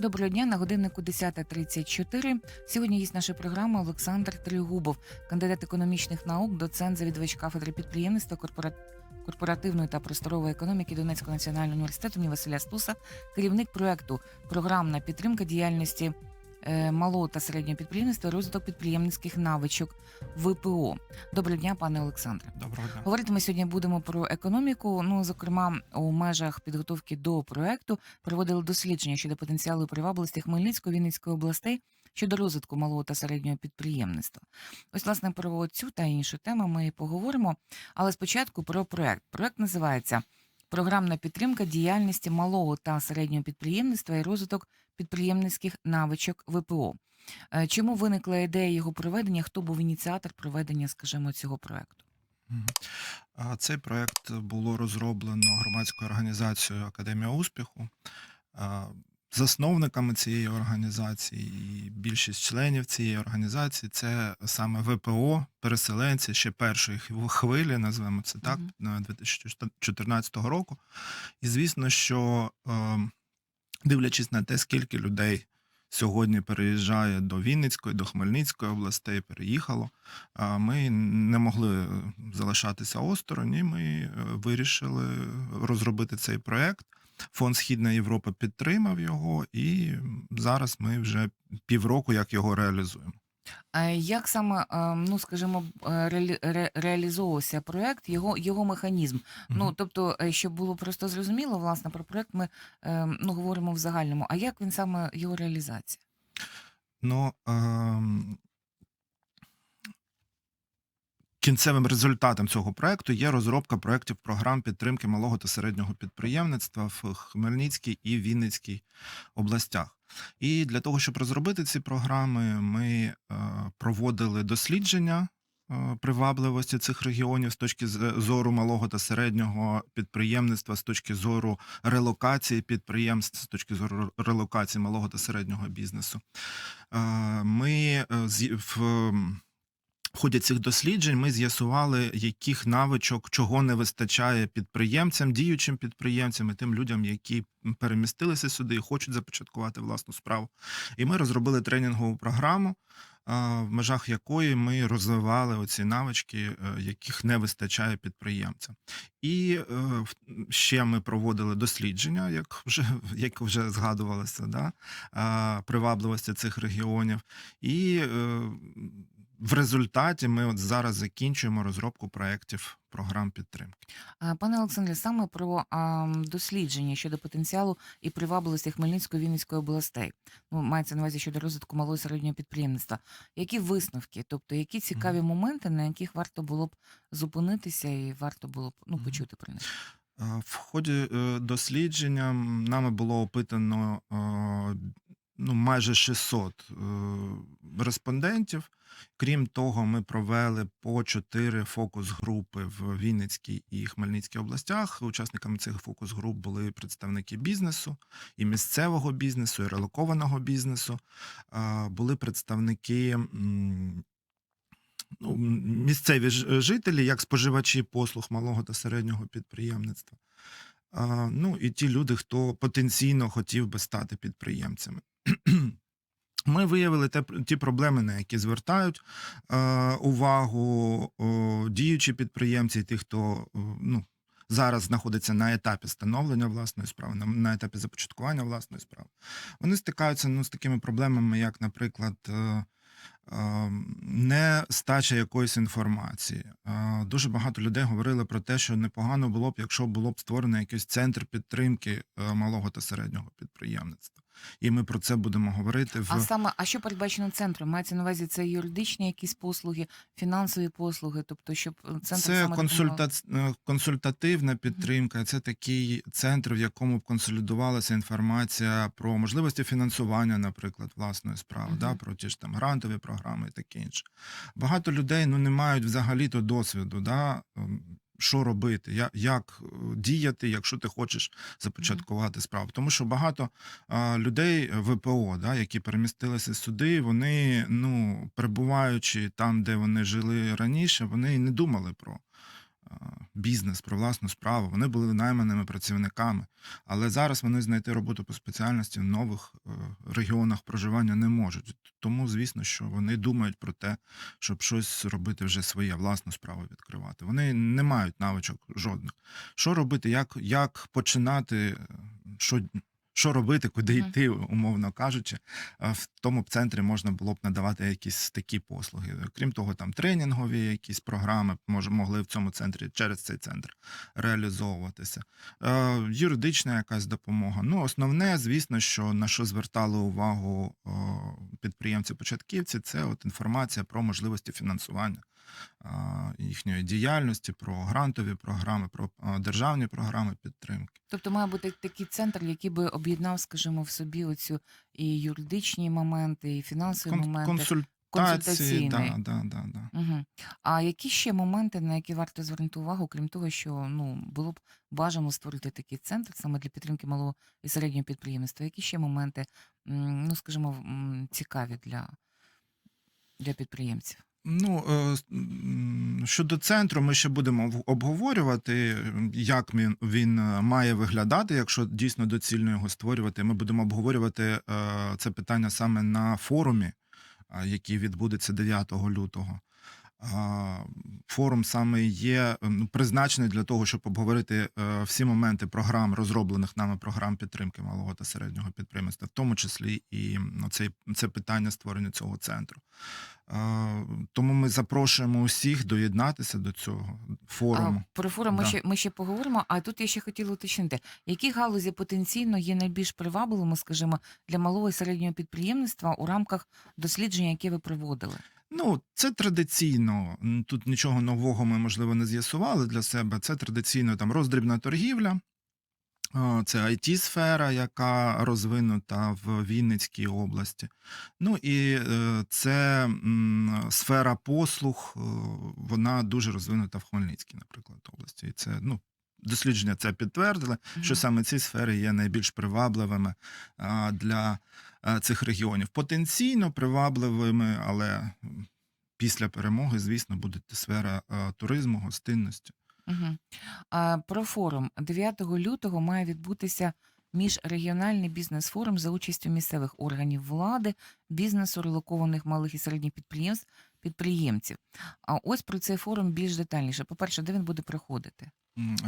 Доброго дня на годиннику 10.34. Сьогодні є наша програма Олександр Тригубов, кандидат економічних наук, доцент, завідувач кафедри підприємництва корпора- корпоративної та просторової економіки Донецького національного університету імені Василя Стуса, керівник проекту Програмна підтримка діяльності малого та середнього підприємництва, розвиток підприємницьких навичок ВПО. Доброго дня, пане Олександре. Доброго дня. Говорити ми сьогодні будемо про економіку. Ну, зокрема, у межах підготовки до проекту проводили дослідження щодо потенціалу привабливості Хмельницької Вінницької областей щодо розвитку малого та середнього підприємництва. Ось, власне, про цю та іншу тему ми і поговоримо. Але спочатку про проект. Проект називається Програмна підтримка діяльності малого та середнього підприємництва і розвиток підприємницьких навичок ВПО. Е, Чому виникла ідея його проведення? Хто був ініціатор проведення, скажімо, цього проекту? Цей проект було розроблено громадською організацією Академія успіху. Засновниками цієї організації і більшість членів цієї організації це саме ВПО, переселенці ще першої хвилі, назвемо це так, Мгм. на 2014 року. І звісно, що е, дивлячись на те, скільки людей сьогодні переїжджає до Вінницької, до Хмельницької областей, переїхало. Ми не могли залишатися осторонь, і ми е, вирішили розробити цей проект. Фонд Східна Європа підтримав його, і зараз ми вже півроку як його реалізуємо. А як саме, е, ну скажімо, е, реалі- ре- реалізовувався проект, його, його механізм? Ну Мгм. тобто, е, щоб було просто зрозуміло, власне, про проект ми е, ну, говоримо в загальному. А як він саме його реалізація? Ну, ем, кінцевим результатом цього проекту є розробка проєктів програм підтримки малого та середнього підприємництва в Хмельницькій і Вінницькій областях. І для того, щоб розробити ці програми, ми е, проводили дослідження е, привабливості цих регіонів з точки з- зору малого та середнього підприємництва, з точки зору релокації підприємств, з точки зору релокації малого та середнього бізнесу. Е, Ми е, в в ході цих досліджень ми з'ясували, яких навичок, чого не вистачає підприємцям, діючим підприємцям і тим людям, які перемістилися сюди і хочуть започаткувати власну справу. І ми розробили тренінгову програму, в межах якої ми розвивали оці навички, е, яких не вистачає підприємцям. І е, ще ми проводили дослідження, як вже як вже згадувалося, да, привабливості цих регіонів. І е, в результаті ми от зараз закінчуємо розробку проєктів програм підтримки. Пане Олександре, саме про а, дослідження щодо потенціалу і привабливості Хмельницької Вінницької областей. Ну, мається на увазі щодо розвитку малого і середнього підприємництва. Які висновки, тобто які цікаві моменти, на яких варто було б зупинитися і варто було б ну, почути про них? В ході е, дослідження нами було опитано ну, майже 600 е, респондентів. Крім того, ми провели по 4 фокус-групи в Вінницькій і Хмельницькій областях. Учасниками цих фокус-груп були представники бізнесу, і місцевого бізнесу, і релокованого бізнесу. Були представники ну, місцеві жителі, як споживачі послуг малого та середнього підприємництва. Ну і ті люди, хто потенційно хотів би стати підприємцями. Ми виявили те, ті проблеми, на які звертають е, увагу о, діючі підприємці, ті, хто о, ну, зараз знаходиться на етапі становлення власної справи, на, на етапі започаткування власної справи. Вони стикаються ну, з такими проблемами, як, наприклад, е, е, нестача якоїсь інформації. Е, Дуже багато людей говорили про те, що непогано було б, якщо було б створено якийсь центр підтримки е, малого та середнього підприємництва. І ми про це будемо говорити в А саме, а що передбачено центром? Мається на увазі це юридичні якісь послуги, фінансові послуги, тобто, щоб е, центр Це саме консульта... е, консультативна підтримка. Це такий центр, в якому б консолідувалася інформація про можливості фінансування, наприклад, власної справи, Мгм. да, про ті ж там грантові програми і таке інше. Багато людей ну не мають взагалі то досвіду. Да? Що робити, як, як е, діяти, якщо ти хочеш започаткувати справу. Тому що багато а, людей е, ВПО, да, які перемістилися сюди, вони, ну, перебуваючи там, де вони жили раніше, вони не думали про бізнес, про власну справу. Вони були найманими працівниками. Але зараз вони знайти роботу по спеціальності в нових е, регіонах проживання не можуть. Тому, звісно, що вони думають про те, щоб щось робити вже своє, власну справу відкривати. Вони не мають навичок жодних. Що робити, як, як починати, е, що, що робити, куди йти, умовно кажучи. В тому б центрі можна було б надавати якісь такі послуги. Крім того, там тренінгові якісь програми може, могли в цьому центрі через цей центр реалізовуватися. Е, юридична якась допомога. Ну, основне, звісно, що на що звертали увагу е, підприємці-початківці, це от інформація про можливості фінансування е, їхньої діяльності, про грантові програми, про державні програми підтримки. Тобто має бути такий центр, який би об'єднав, скажімо, в собі оцю і юридичні моменти, і фінансові Кон- моменти, консультації, да, да, да, да. Угу. А які ще моменти, на які варто звернути увагу, крім того, що ну було б бажано створити такий центр саме для підтримки малого і середнього підприємництва? Які ще моменти, ну скажімо, цікаві для, для підприємців? Ну, е, щодо центру, ми ще будемо обговорювати, як він, він е, має виглядати, якщо дійсно доцільно його створювати. Ми будемо обговорювати е, це питання саме на форумі, який відбудеться 9 лютого. Форум саме є ну, призначений для того, щоб обговорити е, всі моменти програм, розроблених нами програм підтримки малого та середнього підприємства, в тому числі і ну, це, це питання створення цього центру. Е, Тому ми запрошуємо усіх доєднатися до цього форуму. А про форум ми, ще, ми ще поговоримо. А тут я ще хотіла уточнити, які галузі потенційно є найбільш привабливими, скажімо, для малого і середнього підприємництва у рамках дослідження, яке ви проводили? Ну, це традиційно. м, Тут нічого нового ми, можливо, не з'ясували для себе. Це традиційно там роздрібна торгівля. а, Це IT-сфера, яка розвинута в Вінницькій області. Ну і е, це м, сфера послуг, е, вона дуже розвинута в Хмельницькій, наприклад, області. І це ну, дослідження це підтвердили, що Мгм. саме ці сфери є найбільш привабливими а, для цих регіонів. Потенційно привабливими, але після перемоги, звісно, буде сфера туризму, гостинності. Угу. А, про форум 9 лютого має відбутися міжрегіональний бізнес-форум за участю місцевих органів влади, бізнесу, релокованих малих і середніх підприємств, підприємців. А ось про цей форум більш детальніше. По-перше, де він буде проходити?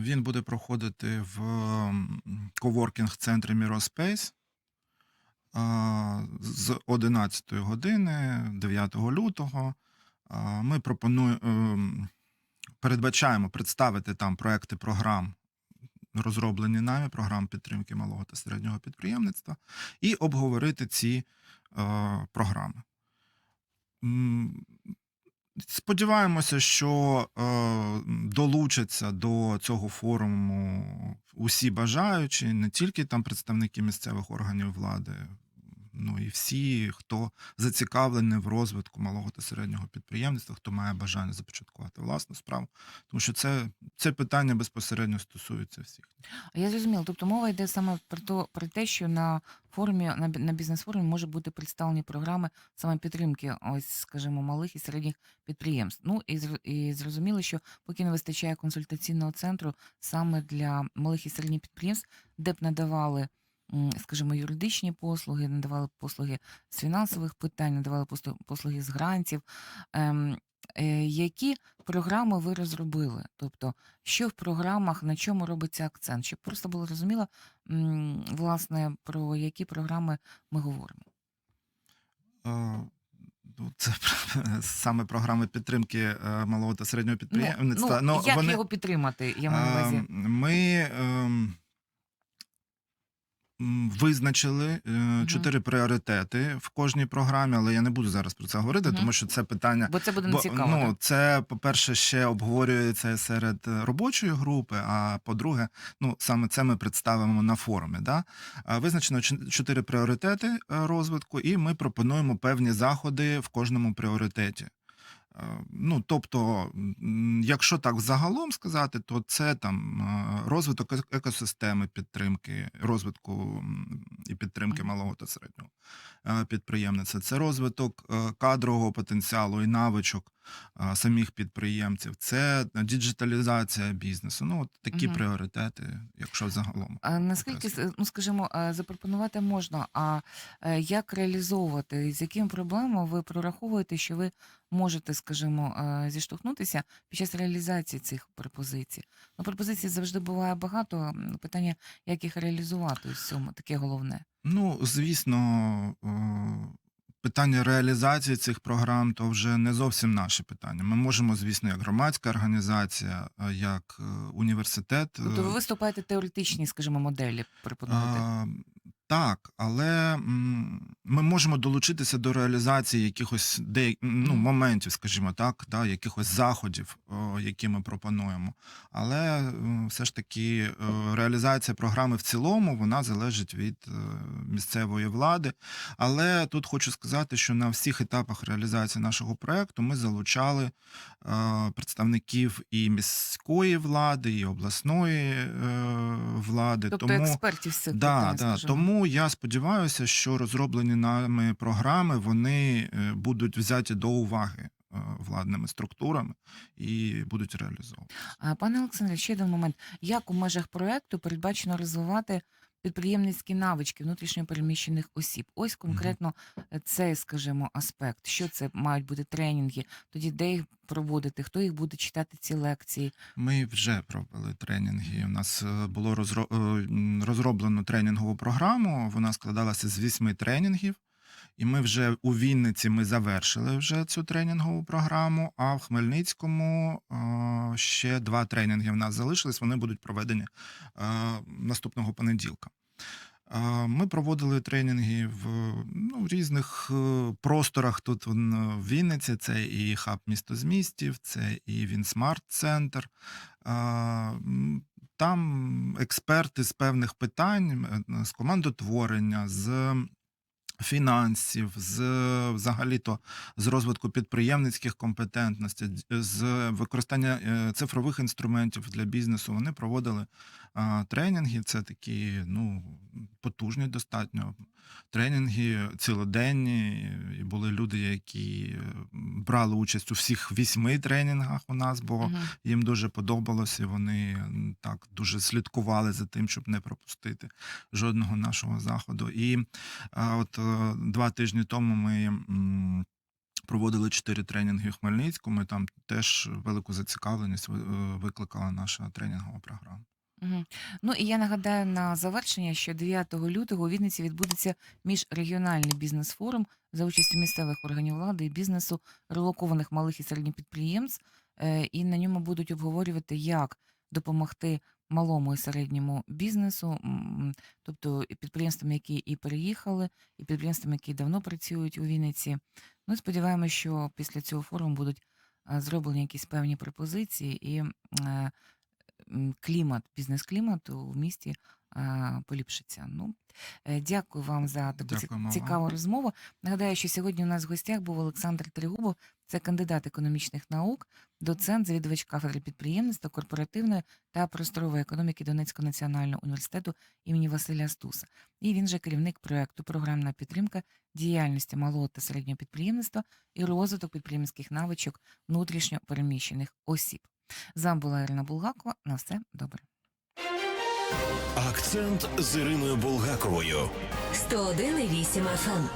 Він буде проходити в коворкінг-центрі Міроспейс з 11 години 9 лютого. Ми пропонуємо передбачаємо представити там проекти програм, розроблені нами, програм підтримки малого та середнього підприємництва, і обговорити ці е, програми. Сподіваємося, що е, долучаться до цього форуму усі бажаючі, не тільки там представники місцевих органів влади, ну і всі, хто зацікавлений в розвитку малого та середнього підприємництва, хто має бажання започаткувати власну справу, тому що це, це питання безпосередньо стосується всіх. А Я зрозуміла. Тобто мова йде саме про то, про те, що на форумі на, на бізнес-форумі може бути представлені програми саме підтримки, ось скажімо, малих і середніх підприємств. Ну і і зрозуміло, що поки не вистачає консультаційного центру саме для малих і середніх підприємств, де б надавали. Скажімо, юридичні послуги, надавали послуги з фінансових питань, надавали послу- послуги з грантів. Ем, е, які програми ви розробили? Тобто, що в програмах, на чому робиться акцент? Щоб просто було зрозуміло, м, власне, про які програми ми говоримо. Е, ну, Це саме програми підтримки е, малого та середнього підприємництва. ну, як вони- його підтримати? Я маю на увазі. Ем, Ми визначили е, чотири пріоритети в кожній програмі, але я не буду зараз про це говорити, Мгм. тому що це питання. Бо це буде Бо, нецікаво. ну, це, по-перше, ще обговорюється серед е, робочої групи. А по-друге, ну саме це ми представимо на форумі. Да? Визначено чо- чотири пріоритети е, розвитку, і ми пропонуємо певні заходи в кожному пріоритеті. Е, Ну, тобто, якщо так загалом сказати, то це там е, розвиток екосистеми підтримки, розвитку і підтримки малого та середнього е, підприємництва. Це розвиток е, кадрового потенціалу і навичок е, самих підприємців. Це діджиталізація бізнесу. Ну, от такі Мгм. пріоритети, якщо загалом. А наскільки, ну скажімо, е, запропонувати можна, а е, як реалізовувати? З якими проблемами ви прораховуєте, що ви можете, скажімо, е, зіштовхнутися під час реалізації цих пропозицій? Ну, пропозицій завжди буває багато. Питання, як їх реалізувати, в цьому таке головне. Ну, звісно, е, питання реалізації цих програм то вже не зовсім наше питання. Ми можемо, звісно, як громадська організація, е, як е, університет. Тобто ви е, виступаєте теоретичні, скажімо, моделі пропонуєте. Так, але ми можемо долучитися до реалізації якихось де, ну, моментів, скажімо так, да, якихось заходів, о, які ми пропонуємо. Але все ж таки е, реалізація програми в цілому вона залежить від е, місцевої влади. Але тут хочу сказати, що на всіх етапах реалізації нашого проекту ми залучали е, представників і міської влади, і обласної влади. Тобто тому експертів з Да, да. скажімо. Тому я сподіваюся, що розроблені нами програми вони е, будуть взяті до уваги е, владними структурами і будуть реалізовані. Пане Олександре, ще один момент. Як у межах проекту передбачено розвивати підприємницькі навички внутрішньопереміщених осіб? Ось конкретно е, цей, скажімо, аспект. Що це мають бути тренінги? Тоді де їх проводити? Хто їх буде читати ці лекції? Ми вже провели тренінги. У нас е, було е, розроблено тренінгову програму. Вона складалася з вісьми тренінгів. І ми вже у Вінниці ми завершили вже цю тренінгову програму. А в Хмельницькому е, ще два тренінги в нас залишились. Вони будуть проведені е, наступного понеділка. Е, Ми проводили тренінги в, ну, в різних просторах. Тут в Вінниці це і хаб місто з містів, це і Вінсмарт центр. Там експерти з певних питань, з командотворення, з фінансів, з взагалі-то з розвитку підприємницьких компетентностей, з використання е, цифрових інструментів для бізнесу. Вони проводили тренінги. Це такі ну потужні достатньо. Тренінги цілоденні. І були люди, які е, брали участь у всіх вісьми тренінгах у нас, бо Мгм. їм дуже подобалось, і вони так дуже слідкували за тим, щоб не пропустити жодного нашого заходу. І а, от е, два тижні тому ми. м, Проводили чотири тренінги в Хмельницькому. і Там теж велику зацікавленість е, викликала наша тренінгова програма. Мгм. Ну і я нагадаю на завершення, що 9 лютого у Вінниці відбудеться міжрегіональний бізнес-форум за участю місцевих органів влади і бізнесу, релокованих малих і середніх підприємств, е, і на ньому будуть обговорювати, як допомогти малому і середньому бізнесу, тобто підприємствам, які і переїхали, і підприємствам, які давно працюють у Вінниці. Ну і сподіваємося, що після цього форуму будуть е, зроблені якісь певні пропозиції і. е, клімат, бізнес-клімат у місті поліпшиться. Ну, е, дякую вам за таку вам. цікаву розмову. Нагадаю, що сьогодні у нас в гостях був Олександр Тригубов, це кандидат економічних наук, доцент, завідувач кафедри підприємництва, корпоративної та просторової економіки Донецького національного університету імені Василя Стуса. І він же керівник проекту Програмна підтримка діяльності малого та середнього підприємництва і розвиток підприємницьких навичок внутрішньо переміщених осіб. З вами була Ірина Булгакова. На все добре. Акцент з Іриною Булгаковою. 101,8 FM.